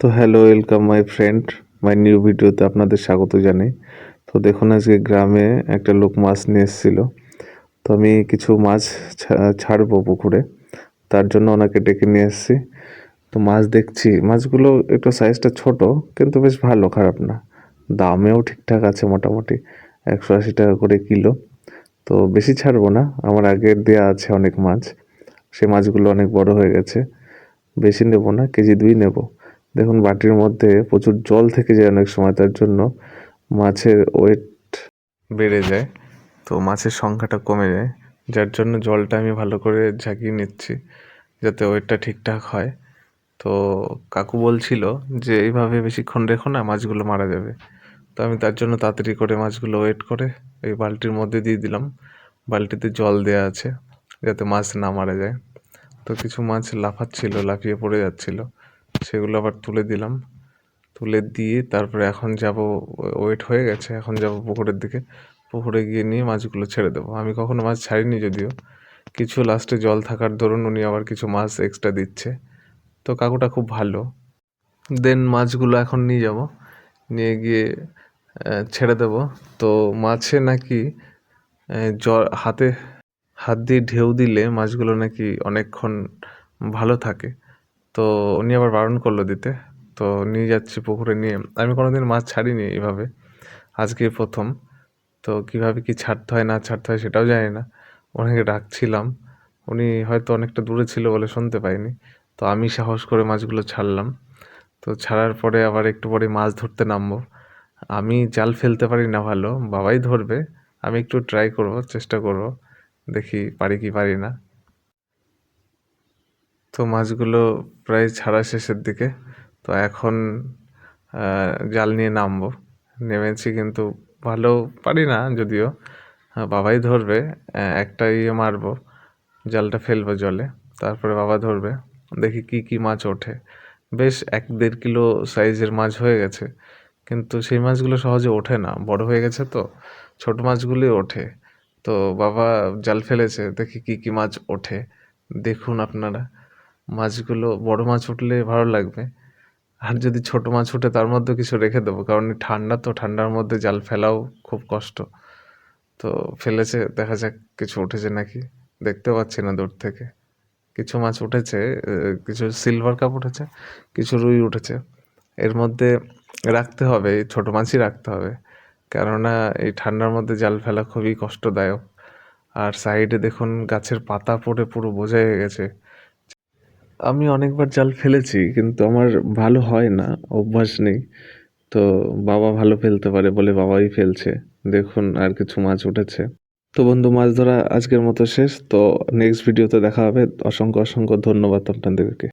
তো hello welcome my friend my new ভিডিওতে আপনাদের স্বাগত জানাই। তো দেখুন, আজকে গ্রামে একটা লোক মাছ নিয়ে এসেছিল। তো আমি কিছু মাছ ছাড়বো পুকুরে। তার জন্য ওনাকে ডেকে নিয়ে এসেছি। তো মাছ দেখছি। মাছগুলো একটু সাইজটা ছোট, কিন্তু বেশ ভালো, খারাপ না। দামেও ঠিকঠাক আছে মোটামুটি। একশো আশি টাকা করে কিলো। তো বেশি ছাড়বো না। আমার আগের দেয়া আছে অনেক মাছ। সে মাছগুলো অনেক বড় হয়ে গেছে। বেশি নেব না, কেজি দুই নেব। দেখুন বাটির মধ্যে প্রচুর জল থেকে যায় অনেক সময়, তার জন্য মাছের ওয়েট বেড়ে যায়। তো মাছের সংখ্যাটা কমে যায়, যার জন্য জলটা আমি ভালো করে ঝাঁকিয়ে নিচ্ছি যাতে ওয়েটটা ঠিকঠাক হয়। তো কাকু বলছিল যে, এইভাবে বেশিক্ষণ রেখো না, মাছগুলো মারা যাবে। তো আমি তার জন্য তাড়াতাড়ি করে মাছগুলো ওয়েট করে এই বালতির মধ্যে দিয়ে দিলাম। বালতিতে জল দেওয়া আছে যাতে মাছ না মারা যায়। তো কিছু মাছ লাফাচ্ছিল, লাফিয়ে পড়ে যাচ্ছিল। সেগুলো আবার তুলে দিলাম। তুলে দিয়ে তারপরে এখন যাব ওয়েট হয়ে গেছে, এখন যাব পুকুরের দিকে। পুকুরে গিয়ে নিয়ে মাছগুলো ছেড়ে দেবো। আমি কখনো মাছ ছাড়িনি যদিও। কিছু লাস্টে জল থাকার দরুন উনি আবার কিছু মাছ এক্সট্রা দিচ্ছে। তো কাকুটা খুব ভালো। দেন মাছগুলো এখন নিয়ে যাব। নিয়ে গিয়ে ছেড়ে দেব। তো মাছে নাকি জ্বর, হাতে হাত দিয়ে ঢেউ দিলে মাছগুলো নাকি অনেকক্ষণ ভালো থাকে। তো উনি আবার বারণ করল দিতে। তো নিয়ে যাচ্ছি পুকুরে নিয়ে। আমি কোনোদিন মাছ ছাড়িনি এইভাবে। আজকে প্রথম। তো কীভাবে কি ছাড়তে হয়, না ছাড়তে হয় সেটাও জানি না। ওনাকে ডাকছিলাম। উনি হয়তো অনেকটা দূরে ছিল বলে শুনতে পাইনি। তো আমি সাহস করে মাছগুলো ছাড়লাম। তো ছাড়ার পরে আবার একটু পরে মাছ ধরতে নামবো। আমি জাল ফেলতে পারি না ভালো। বাবাই ধরবে। আমি একটু ট্রাই করব, চেষ্টা করব। দেখি পারি কি পারি না। তো মাছগুলো প্রায় ছাড়া শেষের দিকে। তো এখন জাল নিয়ে নামবো। নেমেছি কিন্তু ভালো পারি না যদিও। বাবাই ধরবে একটা ইয়ে মারবো। জালটা ফেলব জলে, তারপরে বাবা ধরবে। দেখি কি কি মাছ ওঠে। বেশ এক দেড় কিলো সাইজের মাছ হয়ে গেছে। কিন্তু সেই মাছগুলো সহজে ওঠে না। বড় হয়ে গেছে তো, ছোট মাছগুলি ওঠে। তো বাবা জাল ফেলেছে, দেখি কি কি মাছ ওঠে। দেখুন আপনারা। মাছগুলো, বড় মাছ উঠলে ভালো লাগবে। আর যদি ছোট মাছ উঠে তার মধ্যে কিছু রেখে দেবো, কারণ ঠান্ডা তো, ঠান্ডার মধ্যে জাল ফেলাও খুব কষ্ট। তো ফেলেছে, দেখা যাক কিছু উঠেছে নাকি। দেখতে পাচ্ছি না দূর থেকে। কিছু মাছ উঠেছে কিছু সিলভার কাপ উঠেছে, কিছু রুই উঠেছে। এর মধ্যে রাখতে হবে ছোট মাছই রাখতে হবে। কেননা এই ঠান্ডার মধ্যে জাল ফেলা খুবই কষ্টদায়ক। আর সাইডে দেখুন, গাছের পাতা পড়ে পুরো বোঝা হয়ে গেছে। আমি অনেকবার জাল ফেলেছি, কিন্তু আমার ভালো হয় না, অভ্যাস নেই। তো বাবা ভালো ফেলতে পারে বলে বাবাই ফেলছে। দেখুন আর কিছু মাছ উঠেছে। তো বন্ধু, মাছ ধরা আজকের মতো শেষ। তো নেক্সট ভিডিওতে দেখা হবে। অসংখ্য অসংখ্য ধন্যবাদ আপনাদেরকে।